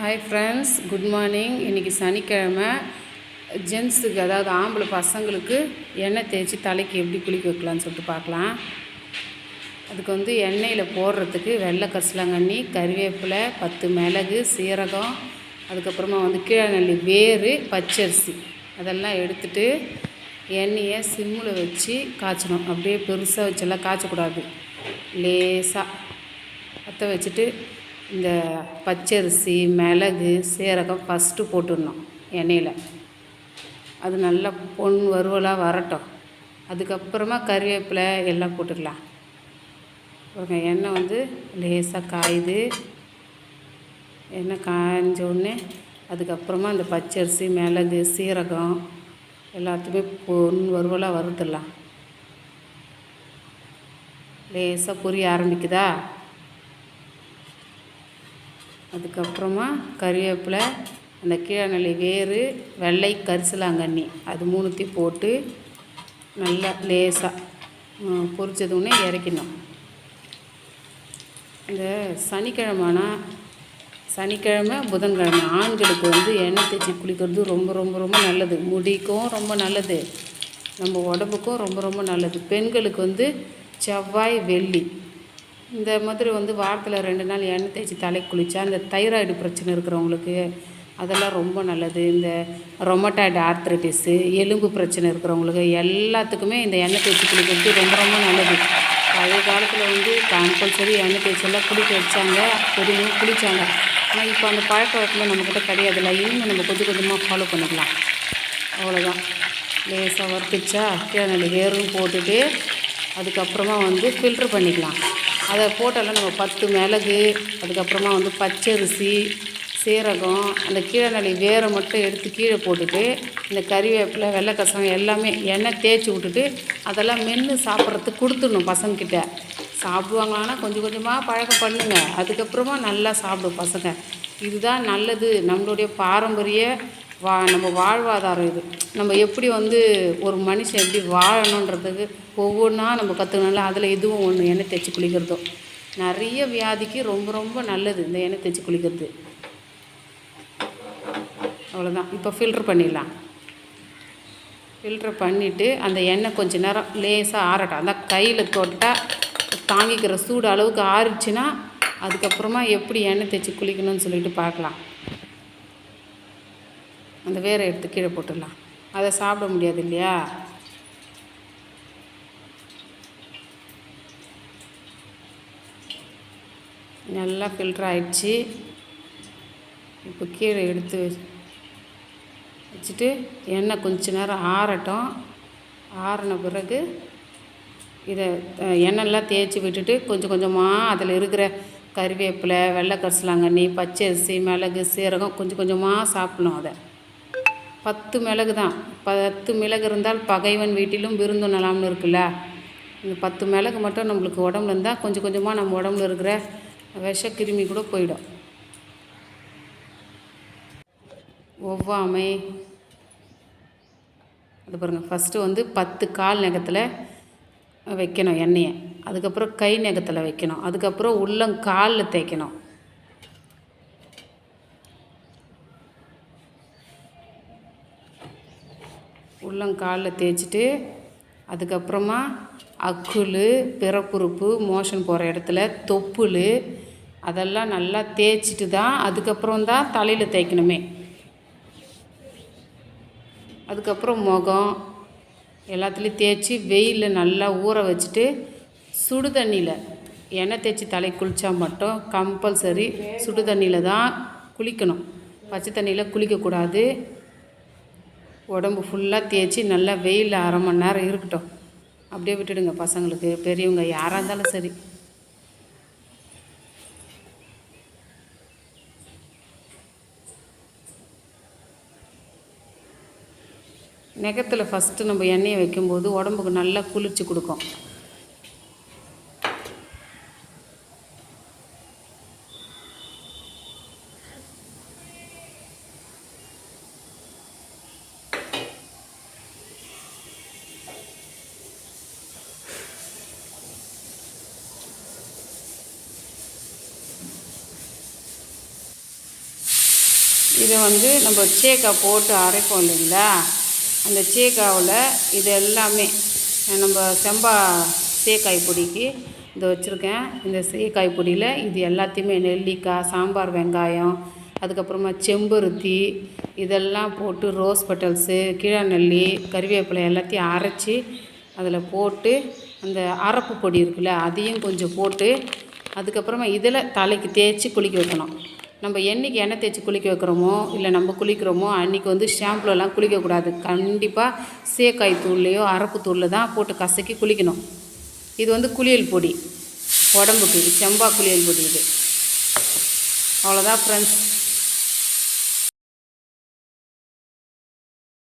Hi friends good morning இன்றைக்கி சனிக்கிழமை. ஜென்ஸுக்கு அதாவது ஆம்பளை பசங்களுக்கு எண்ணெய் தேய்ச்சி தலைக்கு எப்படி குளிக்க வைக்கலான்னு சொல்லிட்டு பார்க்கலாம். அதுக்கு வந்து எண்ணெயில் போடுறதுக்கு வெள்ளை கரிசலாங்கண்ணி கறிவேப்பிலை பத்து மிளகு சீரகம் அதுக்கப்புறமா வந்து கீழநெல்லி வேறு பச்சரிசி. அதெல்லாம் எடுத்துட்டு எண்ணெயை சிம்மில் வச்சு காய்ச்சணும். அப்படியே பெருசாக வச்செல்லாம் காய்ச்சக்கூடாது. லேசாக பற்ற வச்சுட்டு இந்த பச்சரிசி மிளகு சீரகம் ஃபஸ்ட்டு போட்டுடணும் எண்ணெயில். அது நல்லா பொன் வறுவலாக வரட்டும். அதுக்கப்புறமா கறிவேப்பிலை எல்லாம் போட்டுக்கலாம். பாருங்க எண்ணெய் வந்து லேசாக காயுது. எண்ணெய் காய்ஞ்சோடனே அதுக்கப்புறமா இந்த பச்சரிசி மிளகு சீரகம் எல்லாத்தையுமே பொன் வறுவலாக வறுத்துடலாம். லேசாக பொரிய ஆரம்பிக்குதா? அதுக்கப்புறமா கறிவேப்பிலை அந்த கீழநெல்லி வேறு வெள்ளை கரிசலாங்கண்ணி. அது மூணுத்தையும் போட்டு நல்லா லேசாக பொரிச்சதுன்னே இறக்கணும் இந்த சனிக்கிழமைனா சனிக்கிழமை புதன்கிழமை ஆண்களுக்கு வந்து எண்ணெய் தேய்ச்சி குளிக்கிறது ரொம்ப ரொம்ப ரொம்ப நல்லது. முடிக்கும் ரொம்ப நல்லது. நம்ம உடம்புக்கும் ரொம்ப ரொம்ப நல்லது. பெண்களுக்கு வந்து செவ்வாய் வெள்ளி. இந்த மாதிரி வந்து வாரத்தில் ரெண்டு நாள் எண்ணெய் தேய்ச்சி தலைக்கு குளித்தா இந்த தைராய்டு பிரச்சனை இருக்கிறவங்களுக்கு அதெல்லாம் ரொம்ப நல்லது. இந்த ரொமட்டாய்டு ஆர்த்ரைட்டிஸு எலும்பு பிரச்சனை இருக்கிறவங்களுக்கு எல்லாத்துக்குமே இந்த எண்ணெய் தேய்ச்சி குளிக்கிறது ரொம்ப ரொம்ப நல்லது. பழைய காலத்தில் வந்து கம்பல்சரி எண்ணெய் தேய்ச்செல்லாம் குளிக்க வச்சாங்க. பெரியவங்க குளித்தாங்க ஆனால் இப்போ அந்த பழக்க வழக்கமே நம்மக்கிட்ட கிடையாதுல்ல. இனிமேல் நம்ம கொஞ்சம் கொஞ்சமாக ஃபாலோ பண்ணிக்கலாம். அவ்வளோதான் லேசாக வறுத்துச்சா கீழே வேரும் போட்டுட்டு அதுக்கப்புறமா வந்து ஃபில்ட்ரு பண்ணிக்கலாம். அதை போட்டாலும் நம்ம பத்து மிளகு அதுக்கப்புறமா வந்து பச்சரிசி சீரகம் அந்த கீழநெல்லி வேரை மட்டும் எடுத்து கீழே போட்டுட்டு இந்த கறிவேப்பிலை வெள்ளை கசம் எல்லாமே எண்ணெய் தேய்ச்சி விட்டுட்டு அதெல்லாம் மென்று சாப்பிட்றதுக்கு கொடுத்துடணும் பசங்கக்கிட்ட. சாப்பிடுவாங்களான்னா கொஞ்சம் கொஞ்சமாக பழக்கம் பண்ணுங்கள் அதுக்கப்புறமா நல்லா சாப்பிடும் பசங்க. இதுதான் நல்லது. நம்மளுடைய பாரம்பரிய வா நம்ம வாழ்வாதாரம் இது. நம்ம எப்படி வந்து ஒரு மனுஷன் எப்படி வாழணுன்றதுக்கு ஒவ்வொன்றா நம்ம கற்றுக்கணும்ல அதில் இதுவும் ஒன்று எண்ணெய் தேய்ச்சி குளிக்கிறதும் நிறைய வியாதிக்கு ரொம்ப ரொம்ப நல்லது இந்த எண்ணெய் தேய்ச்சி குளிக்கிறது. அவ்வளோதான் இப்போ ஃபில்ட்ரு பண்ணிடலாம். ஃபில்ட்ரு பண்ணிவிட்டு அந்த எண்ணெய் கொஞ்சம் நேரம் லேசாக ஆறட்டும். அந்த கையில் தொட்டால் தாங்கிக்கிற சூடு அளவுக்கு ஆறிச்சுன்னா அதுக்கப்புறமா எப்படி எண்ணெய் தேய்ச்சி குளிக்கணும்னு சொல்லிட்டு பார்க்கலாம். அந்த வேரை எடுத்து கீழே போட்டுடலாம். அதை சாப்பிட முடியாது இல்லையா? நல்லா ஃபில்டர் ஆயிடுச்சு. இப்போ கீழே எடுத்து வச்சுட்டு எண்ணெய் கொஞ்ச நேரம் ஆறட்டும். ஆறின பிறகு இதை எண்ணெய்லாம் தேய்ச்சி விட்டுட்டு கொஞ்சம் கொஞ்சமாக அதில் இருக்கிற கறிவேப்பிலை வெள்ளை கரிசலாங்கண்ணி பச்சரிசி மிளகு சீரகம் கொஞ்சம் கொஞ்சமாக சாப்பிடணும் அதை. பத்து மிளகு தான். பத்து மிளகு இருந்தால் பகைவன் வீட்டிலும் விருந்துணலாம்னு இருக்குல்ல. இந்த பத்து மிளகு மட்டும் நம்மளுக்கு உடம்புல இருந்தால் கொஞ்சம் கொஞ்சமாக நம்ம உடம்புல இருக்கிற விஷக்கிருமி கூட போயிடும். ஒவ்வாமை. அது பாருங்கள் ஃபஸ்ட்டு வந்து பத்து கால் நகத்தில் வைக்கணும் எண்ணெயை. அதுக்கப்புறம் கை நகத்தில் வைக்கணும். அதுக்கப்புறம் உள்ளங்காலில் தேய்க்கணும். உள்ளங்காலில் தேய்ச்சிட்டு அதுக்கப்புறமா அக்குள் பிறப்புறுப்பு மோஷன் போகிற இடத்துல தொப்புள் அதெல்லாம் நல்லா தேய்ச்சிட்டு தான் அதுக்கப்புறம் தான் தலையில் தேய்க்கணுமே. அதுக்கப்புறம் முகம் எல்லாத்துலேயும் தேய்ச்சி வெயிலில் நல்லா ஊற வச்சுட்டு சுடு தண்ணியில் எண்ணெய் தேய்ச்சி தலை குளித்தா மட்டும் கம்பல்சரி சுடு தண்ணியில் தான் குளிக்கணும். பச்சை தண்ணியில் குளிக்கக்கூடாது. உடம்பு ஃபுல்லாக தேய்ச்சி நல்லா வெயிலில் அரை மணி நேரம் இருக்கட்டும். அப்படியே விட்டுடுங்க பசங்களுக்கு பெரியவங்க யாராக இருந்தாலும் சரி. நெகத்தில் ஃபஸ்ட்டு நம்ம எண்ணெயை வைக்கும்போது உடம்புக்கு நல்லா குளிர்ச்சி கொடுக்கும். இதை வந்து நம்ம சேக்காய் போட்டு அரைப்போம் இல்லைங்களா? அந்த சேக்காவில் இது எல்லாமே நம்ம செம்பா சேக்காய் பொடிக்கு இதை வச்சுருக்கேன். இந்த சேக்காய் பொடியில் இது எல்லாத்தையுமே நெல்லிக்காய் சாம்பார் வெங்காயம் அதுக்கப்புறமா செம்பருத்தி இதெல்லாம் போட்டு ரோஸ் பெட்டல்ஸு கீழநெல்லி கறிவேப்பிலை எல்லாத்தையும் அரைச்சி அதில் போட்டு அந்த அரப்பு பொடி இருக்குல்ல அதையும் கொஞ்சம் போட்டு அதுக்கப்புறமா இதில் தலைக்கு தேய்ச்சி குளிக்க வைக்கணும். நம்ம என்றைக்கு எண்ணெய் தேய்ச்சி குளிக்க வைக்கிறோமோ இல்லை நம்ம குளிக்கிறோமோ அன்றைக்கி வந்து ஷாம்புலலாம் குளிக்கக்கூடாது கண்டிப்பாக சேக்காய் தூள்லையோ அரப்பு தூளில் தான் போட்டு கசக்கி குளிக்கணும். இது வந்து குளியல் பொடி. உடம்புக்கு செம்பா குளியல் பொடி இது. அவ்வளோதான் ஃப்ரெண்ட்ஸ்